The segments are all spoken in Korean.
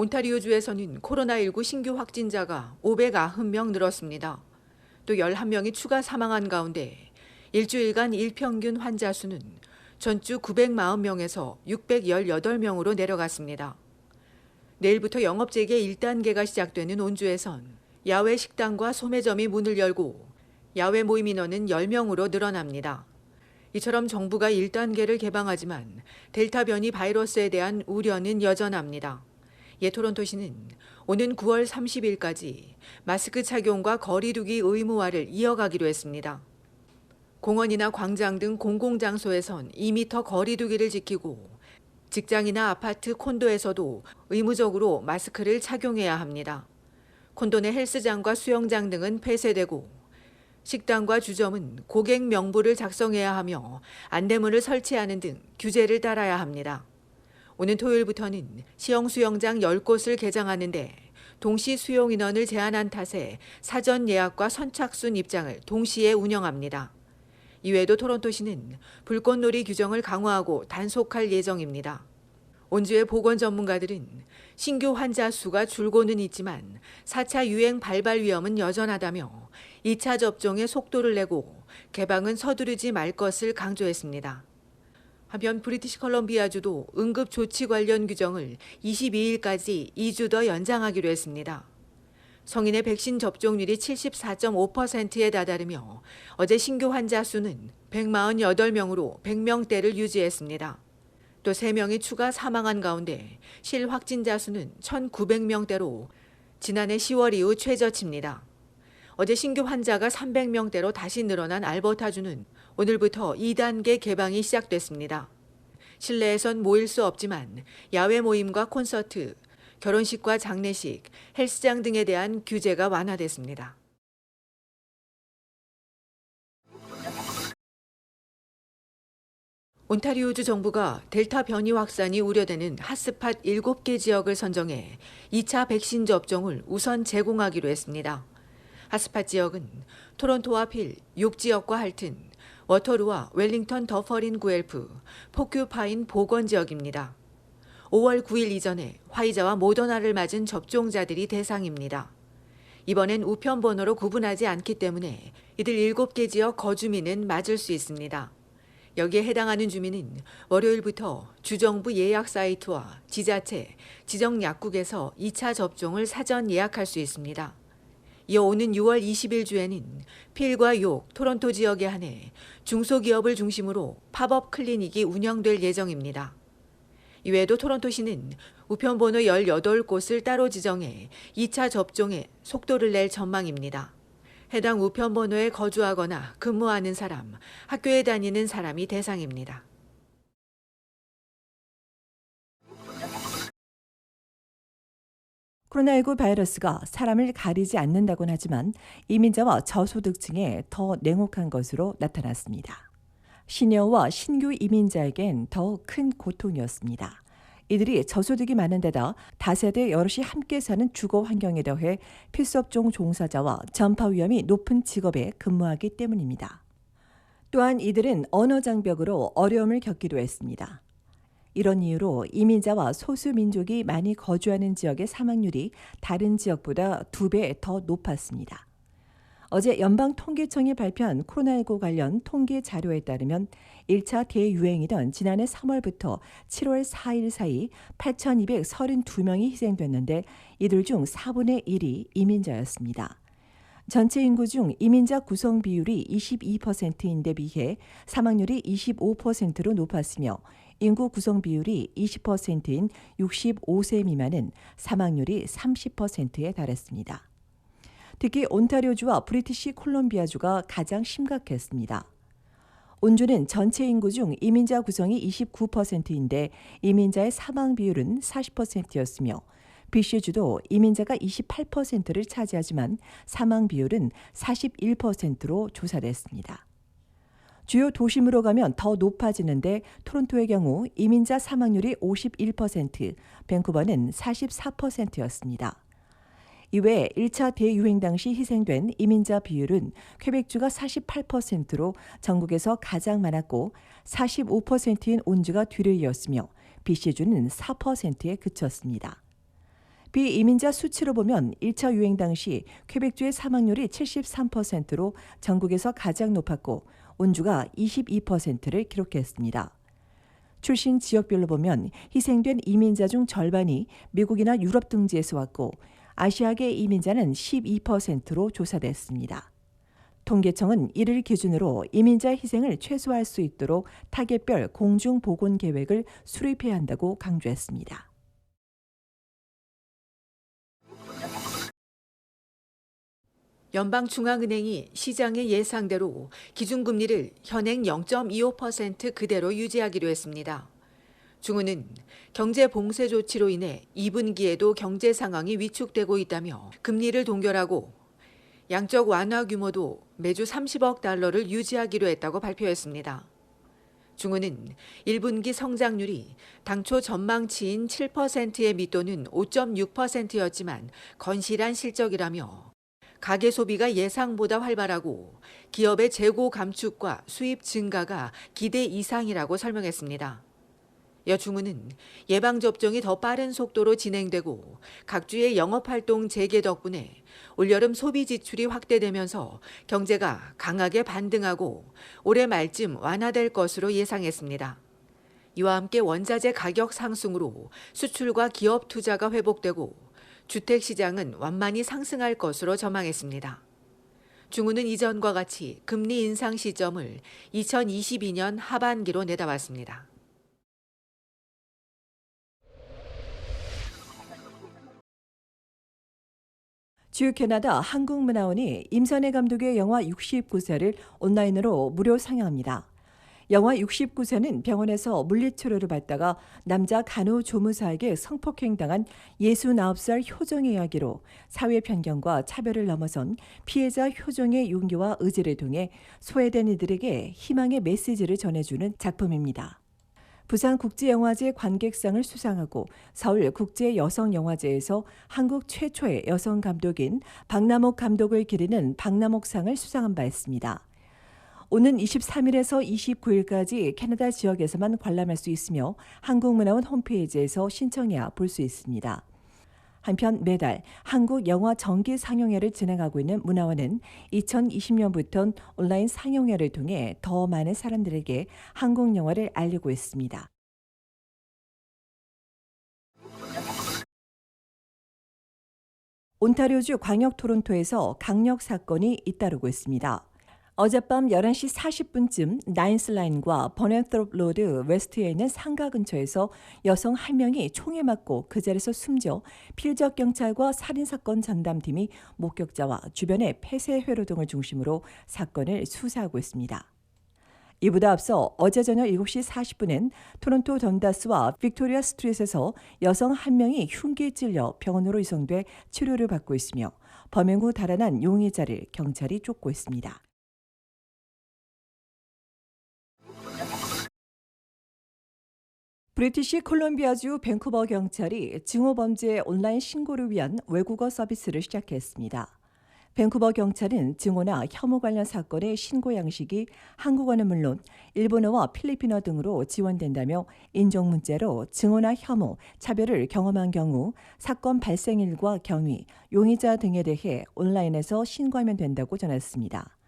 온타리오주에서는 코로나19 신규 확진자가 590명 늘었습니다. 또 11명이 추가 사망한 가운데 일주일간 일평균 환자 수는 전주 940명에서 618명으로 내려갔습니다. 내일부터 영업 재개 1단계가 시작되는 온주에선 야외 식당과 소매점이 문을 열고 야외 모임 인원은 10명으로 늘어납니다. 이처럼 정부가 1단계를 개방하지만 델타 변이 바이러스에 대한 우려는 여전합니다. 예 토론토시는 오는 9월 30일까지 마스크 착용과 거리두기 의무화를 이어가기로 했습니다. 공원이나 광장 등 공공장소에선 2m 거리두기를 지키고 직장이나 아파트, 콘도에서도 의무적으로 마스크를 착용해야 합니다. 콘도 내 헬스장과 수영장 등은 폐쇄되고 식당과 주점은 고객 명부를 작성해야 하며 안내문을 설치하는 등 규제를 따라야 합니다. 오는 토요일부터는 시형 수영장 10곳을 개장하는데 동시 수용 인원을 제한한 탓에 사전 예약과 선착순 입장을 동시에 운영합니다. 이외에도 토론토시는 불꽃놀이 규정을 강화하고 단속할 예정입니다. 온주의 보건 전문가들은 신규 환자 수가 줄고는 있지만 4차 유행 발발 위험은 여전하다며 2차 접종에 속도를 내고 개방은 서두르지 말 것을 강조했습니다. 한편 브리티시 컬럼비아주도 응급 조치 관련 규정을 22일까지 2주 더 연장하기로 했습니다. 성인의 백신 접종률이 74.5%에 다다르며 어제 신규 환자 수는 148명으로 100명대를 유지했습니다. 또 3명이 추가 사망한 가운데 실 확진자 수는 1,900명대로 지난해 10월 이후 최저치입니다. 어제 신규 환자가 300명대로 다시 늘어난 알버타주는 오늘부터 2단계 개방이 시작됐습니다. 실내에선 모일 수 없지만 야외 모임과 콘서트, 결혼식과 장례식, 헬스장 등에 대한 규제가 완화됐습니다. 온타리오주 정부가 델타 변이 확산이 우려되는 핫스팟 7개 지역을 선정해 2차 백신 접종을 우선 제공하기로 했습니다. 핫스팟 지역은 토론토와 필, 6지역과 할튼, 워터루와 웰링턴 더퍼린 구엘프, 포큐파인 보건 지역입니다. 5월 9일 이전에 화이자와 모더나를 맞은 접종자들이 대상입니다. 이번엔 우편 번호로 구분하지 않기 때문에 이들 7개 지역 거주민은 맞을 수 있습니다. 여기에 해당하는 주민은 월요일부터 주정부 예약 사이트와 지자체, 지정 약국에서 2차 접종을 사전 예약할 수 있습니다. 이어 오는 6월 20일 주에는 필과 욕, 토론토 지역에 한해 중소기업을 중심으로 팝업 클리닉이 운영될 예정입니다. 이외에도 토론토시는 우편번호 18곳을 따로 지정해 2차 접종에 속도를 낼 전망입니다. 해당 우편번호에 거주하거나 근무하는 사람, 학교에 다니는 사람이 대상입니다. 코로나19 바이러스가 사람을 가리지 않는다곤 하지만 이민자와 저소득층에 더 냉혹한 것으로 나타났습니다. 시니어와 신규 이민자에겐 더 큰 고통이었습니다. 이들이 저소득이 많은 데다 다세대 여럿이 함께 사는 주거 환경에 더해 필수업종 종사자와 전파 위험이 높은 직업에 근무하기 때문입니다. 또한 이들은 언어 장벽으로 어려움을 겪기도 했습니다. 이런 이유로 이민자와 소수 민족이 많이 거주하는 지역의 사망률이 다른 지역보다 두 배 더 높았습니다. 어제 연방통계청이 발표한 코로나19 관련 통계 자료에 따르면 1차 대유행이던 지난해 3월부터 7월 4일 사이 8,232명이 희생됐는데 이들 중 4분의 1이 이민자였습니다. 전체 인구 중 이민자 구성 비율이 22%인데 비해 사망률이 25%로 높았으며 인구 구성 비율이 20%인 65세 미만은 사망률이 30%에 달했습니다. 특히 온타리오주와 브리티시 콜롬비아주가 가장 심각했습니다. 온주는 전체 인구 중 이민자 구성이 29%인데 이민자의 사망 비율은 40%였으며 BC주도 이민자가 28%를 차지하지만 사망 비율은 41%로 조사됐습니다. 주요 도심으로 가면 더 높아지는데 토론토의 경우 이민자 사망률이 51%, 밴쿠버는 44%였습니다. 이외에 1차 대유행 당시 희생된 이민자 비율은 퀘벡주가 48%로 전국에서 가장 많았고 45%인 온주가 뒤를 이었으며 BC주는 4%에 그쳤습니다. 비이민자 수치로 보면 1차 유행 당시 퀘벡주의 사망률이 73%로 전국에서 가장 높았고 온주가 22%를 기록했습니다. 출신 지역별로 보면 희생된 이민자 중 절반이 미국이나 유럽 등지에서 왔고 아시아계 이민자는 12%로 조사됐습니다. 통계청은 이를 기준으로 이민자 희생을 최소화할 수 있도록 타겟별 공중 보건 계획을 수립해야 한다고 강조했습니다. 연방중앙은행이 시장의 예상대로 기준금리를 현행 0.25% 그대로 유지하기로 했습니다. 중은은 경제 봉쇄 조치로 인해 2분기에도 경제 상황이 위축되고 있다며 금리를 동결하고 양적 완화 규모도 매주 30억 달러를 유지하기로 했다고 발표했습니다. 중은은 1분기 성장률이 당초 전망치인 7%의 밑도는 5.6%였지만 건실한 실적이라며 가계 소비가 예상보다 활발하고 기업의 재고 감축과 수입 증가가 기대 이상이라고 설명했습니다. 여중은은 예방접종이 더 빠른 속도로 진행되고 각주의 영업활동 재개 덕분에 올여름 소비 지출이 확대되면서 경제가 강하게 반등하고 올해 말쯤 완화될 것으로 예상했습니다. 이와 함께 원자재 가격 상승으로 수출과 기업 투자가 회복되고 주택 시장은 완만히 상승할 것으로 전망했습니다. 중우는 이전과 같이 금리 인상 시점을 2022년 하반기로 내다봤습니다. 주 캐나다 한국문화원이 임선혜 감독의 영화 69세를 온라인으로 무료 상영합니다. 영화 69세는 병원에서 물리치료를 받다가 남자 간호조무사에게 성폭행당한 69살 효정의 이야기로 사회 편견과 차별을 넘어선 피해자 효정의 용기와 의지를 통해 소외된 이들에게 희망의 메시지를 전해주는 작품입니다. 부산국제영화제 관객상을 수상하고 서울국제여성영화제에서 한국 최초의 여성 감독인 박남옥 감독을 기리는 박남옥상을 수상한 바 있습니다. 오는 23일에서 29일까지 캐나다 지역에서만 관람할 수 있으며 한국문화원 홈페이지에서 신청해야 볼 수 있습니다. 한편 매달 한국 영화 정기 상영회를 진행하고 있는 문화원은 2020년부터 온라인 상영회를 통해 더 많은 사람들에게 한국 영화를 알리고 있습니다. 온타리오주 광역 토론토에서 강력 사건이 잇따르고 있습니다. 어젯밤 11시 40분쯤 나인슬라인과 버넨트롭 로드 웨스트에 있는 상가 근처에서 여성 한 명이 총에 맞고 그 자리에서 숨져 필적 경찰과 살인 사건 전담팀이 목격자와 주변의 폐쇄 회로 등을 중심으로 사건을 수사하고 있습니다. 이보다 앞서 어제 저녁 7시 40분엔 토론토 던다스와 빅토리아 스트릿에서 여성 한 명이 흉기에 찔려 병원으로 이송돼 치료를 받고 있으며 범행 후 달아난 용의자를 경찰이 쫓고 있습니다. 브리티시 콜롬비아주 밴쿠버 경찰이 증오범죄 온라인 신고를 위한 외국어 서비스를 시작했습니다. 밴쿠버 경찰은 증오나 혐오 관련 사건의 신고 양식이 한국어는 물론 일본어와 필리핀어 등으로 지원된다며 인종 문제로 증오나 혐오, 차별을 경험한 경우 사건 발생일과 경위, 용의자 등에 대해 온라인에서 신고하면 된다고 전했습니다.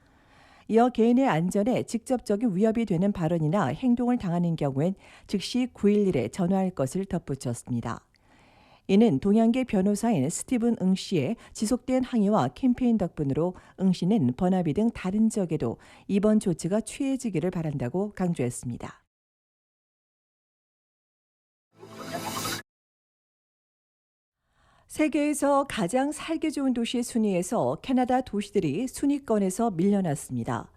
이어 개인의 안전에 직접적인 위협이 되는 발언이나 행동을 당하는 경우엔 즉시 911에 전화할 것을 덧붙였습니다. 이는 동양계 변호사인 스티븐 응 씨의 지속된 항의와 캠페인 덕분으로 응 씨는 번화비 등 다른 지역에도 이번 조치가 취해지기를 바란다고 강조했습니다. 세계에서 가장 살기 좋은 도시 순위에서 캐나다 도시들이 순위권에서 밀려났습니다.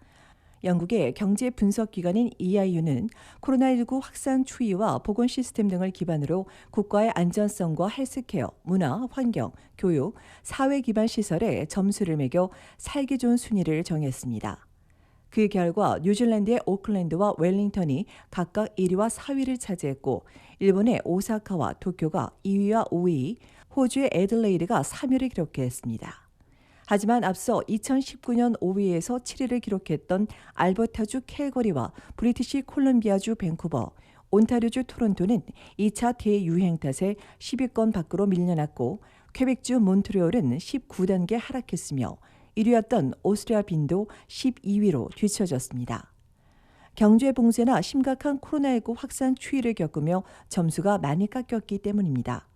영국의 경제 분석 기관인 EIU는 코로나19 확산 추이와 보건 시스템 등을 기반으로 국가의 안전성과 헬스케어, 문화, 환경, 교육, 사회 기반 시설에 점수를 매겨 살기 좋은 순위를 정했습니다. 그 결과 뉴질랜드의 오클랜드와 웰링턴이 각각 1위와 4위를 차지했고 일본의 오사카와 도쿄가 2위와 5위, 호주의 애들레이드가 3위를 기록했습니다. 하지만 앞서 2019년 5위에서 7위를 기록했던 알버타주 캘거리와 브리티시 콜롬비아주 밴쿠버, 온타리오주 토론토는 2차 대유행 탓에 10위권 밖으로 밀려났고 퀘벡주 몬트리올은 19단계 하락했으며 1위였던 오스트리아 빈도 12위로 뒤처졌습니다. 경제 봉쇄나 심각한 코로나19 확산 추이를 겪으며 점수가 많이 깎였기 때문입니다.